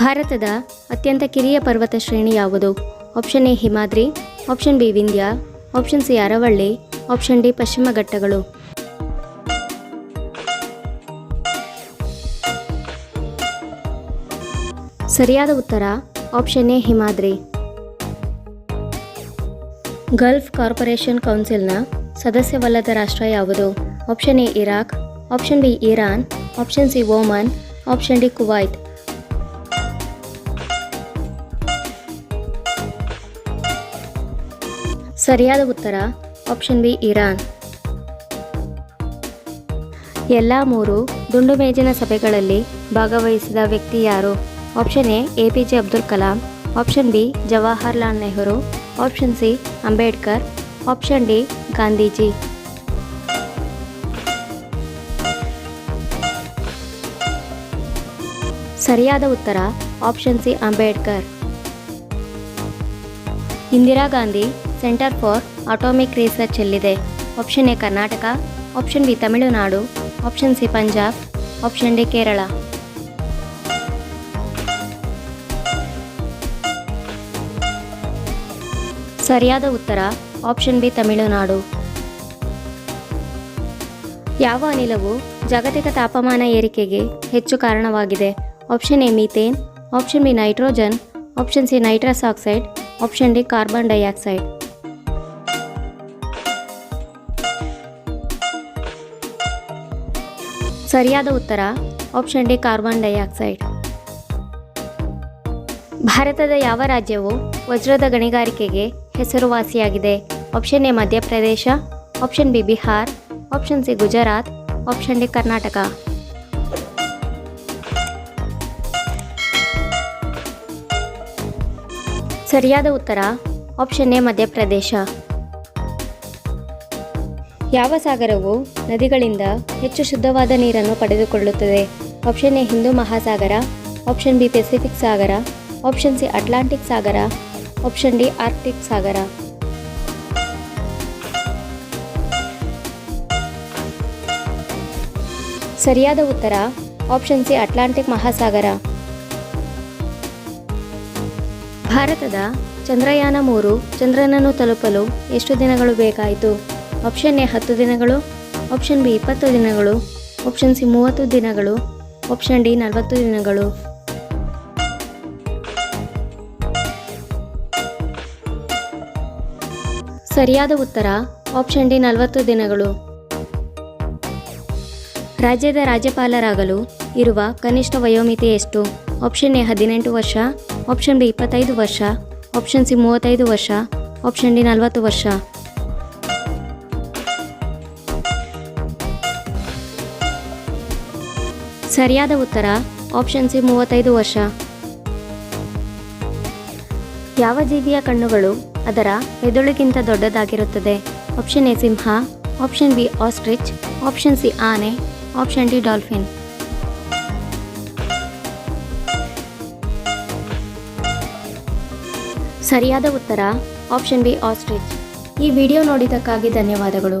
ಭಾರತದ ಅತ್ಯಂತ ಕಿರಿಯ ಪರ್ವತ ಶ್ರೇಣಿ ಯಾವುದು? Option A Himadri. Option B Vindhya. Option C Aravalli. Option D ಪಶ್ಚಿಮ ಘಟ್ಟಗಳು. ಸರಿಯಾದ ಉತ್ತರ option A Himadri. Gulf corporation ಕೌನ್ಸಿಲ್ನ ಸದಸ್ಯವಲ್ಲದ ರಾಷ್ಟ್ರ ಯಾವುದು? Option A Iraq. Option B Iran. Option C Oman option D Kuwait. ಸರಿಯಾದ ಉತ್ತರ ಆಪ್ಷನ್ ಬಿ ಇರಾನ್. ಎಲ್ಲ ಮೂರು ದುಂಡು ಮೇಜಿನ ಸಭೆಗಳಲ್ಲಿ ಭಾಗವಹಿಸಿದ ವ್ಯಕ್ತಿ ಯಾರು? Option A A P J Abdul Kalam. Option B Jawaharlal Nehru. Option C Ambedkar. Option D Gandhiji. ಸರಿಯಾದ ಉತ್ತರ option C Ambedkar. Indira Gandhi centre for atomic research ಎಲ್ಲಿದೆ option A Karnataka, option B Tamil Nadu, option C Punjab, option D Kerala. ಸರಿಯಾದ ಉತ್ತರ, option B Tamil Nadu. ಯಾವ ಅನಿಲವು ಜಾಗತಿಕ ತಾಪಮಾನ ಏರಿಕೆಗೆ ಹೆಚ್ಚು ಕಾರಣವಾಗಿದೆ? Option A methane, option B nitrogen, option C nitrous oxide, option D carbon dioxide. ಸರಿಯಾದ ಉತ್ತರ ಆಪ್ಷನ್ ಡಿ ಕಾರ್ಬನ್ ಡೈಆಕ್ಸೈಡ್ ಭಾರತದ ಯಾವ ರಾಜ್ಯವು ವಜ್ರದ ಗಣಿಗಾರಿಕೆಗೆ ಹೆಸರುವಾಸಿಯಾಗಿದೆ? Option A Madhya Pradesh option B Bihar option C Gujarat option D Karnataka. ಸರಿಯಾದ ಉತ್ತರ ಆಪ್ಷನ್ ಎ ಮಧ್ಯಪ್ರದೇಶ. ಯಾವ ಸಾಗರವು ನದಿಗಳಿಂದ ಹೆಚ್ಚು ಶುದ್ಧವಾದ ನೀರನ್ನು ಪಡೆದುಕೊಳ್ಳುತ್ತದೆ? ಆಪ್ಷನ್ ಎ ಹಿಂದೂ ಮಹಾಸಾಗರ. ಆಪ್ಷನ್ ಬಿ ಪೆಸಿಫಿಕ್ ಸಾಗರ. ಆಪ್ಷನ್ ಸಿ ಅಟ್ಲಾಂಟಿಕ್ ಸಾಗರ. ಆಪ್ಷನ್ ಡಿ ಆರ್ಕ್ಟಿಕ್ ಸಾಗರ. ಸರಿಯಾದ ಉತ್ತರ? ಆಪ್ಷನ್ ಸಿ ಅಟ್ಲಾಂಟಿಕ್ ಮಹಾಸಾಗರ. ಭಾರತದ ಚಂದ್ರಯಾನ ಮೂರು ಚಂದ್ರನನ್ನು ತಲುಪಲು ಎಷ್ಟು ದಿನಗಳು ಬೇಕಾಯಿತು? ಆಪ್ಷನ್ ಎ ಹತ್ತು ದಿನಗಳು ಆಪ್ಷನ್ ಬಿ ಇಪ್ಪತ್ತು ದಿನಗಳು ಆಪ್ಷನ್ ಸಿ ಮೂವತ್ತು ದಿನಗಳು ಆಪ್ಷನ್ ಡಿ ನಲವತ್ತು ದಿನಗಳು. ಸರಿಯಾದ ಉತ್ತರ ಆಪ್ಷನ್ ಡಿ ನಲವತ್ತು ದಿನಗಳು. ರಾಜ್ಯದ ರಾಜ್ಯಪಾಲರಾಗಲು ಇರುವ ಕನಿಷ್ಠ ವಯೋಮಿತಿ ಎಷ್ಟು? ಆಪ್ಷನ್ ಎ ಹದಿನೆಂಟು ವರ್ಷ ಆಪ್ಷನ್ ಬಿ ಇಪ್ಪತ್ತೈದು ವರ್ಷ ಆಪ್ಷನ್ ಸಿ ಮೂವತ್ತೈದು ವರ್ಷ ಆಪ್ಷನ್ ಡಿ ನಲವತ್ತು ವರ್ಷ. ಸರಿಯಾದ ಉತ್ತರ ಆಪ್ಷನ್ ಸಿ ಮೂವತ್ತೈದು ವರ್ಷ. ಯಾವ ಜೀವಿಯ ಕಣ್ಣುಗಳು ಅದರ ಮೆದುಳಿಗಿಂತ ದೊಡ್ಡದಾಗಿರುತ್ತದೆ? Option A Simha option B ostrich option C ಆನೆ ಆಪ್ಷನ್ ಡಿ ಡಾಲ್ಫಿನ್ ಸರಿಯಾದ ಉತ್ತರ ಆಪ್ಷನ್ ಬಿ ಆಸ್ಟ್ರಿಚ್ ಈ ವಿಡಿಯೋ ನೋಡಿದ್ದಕ್ಕಾಗಿ ಧನ್ಯವಾದಗಳು.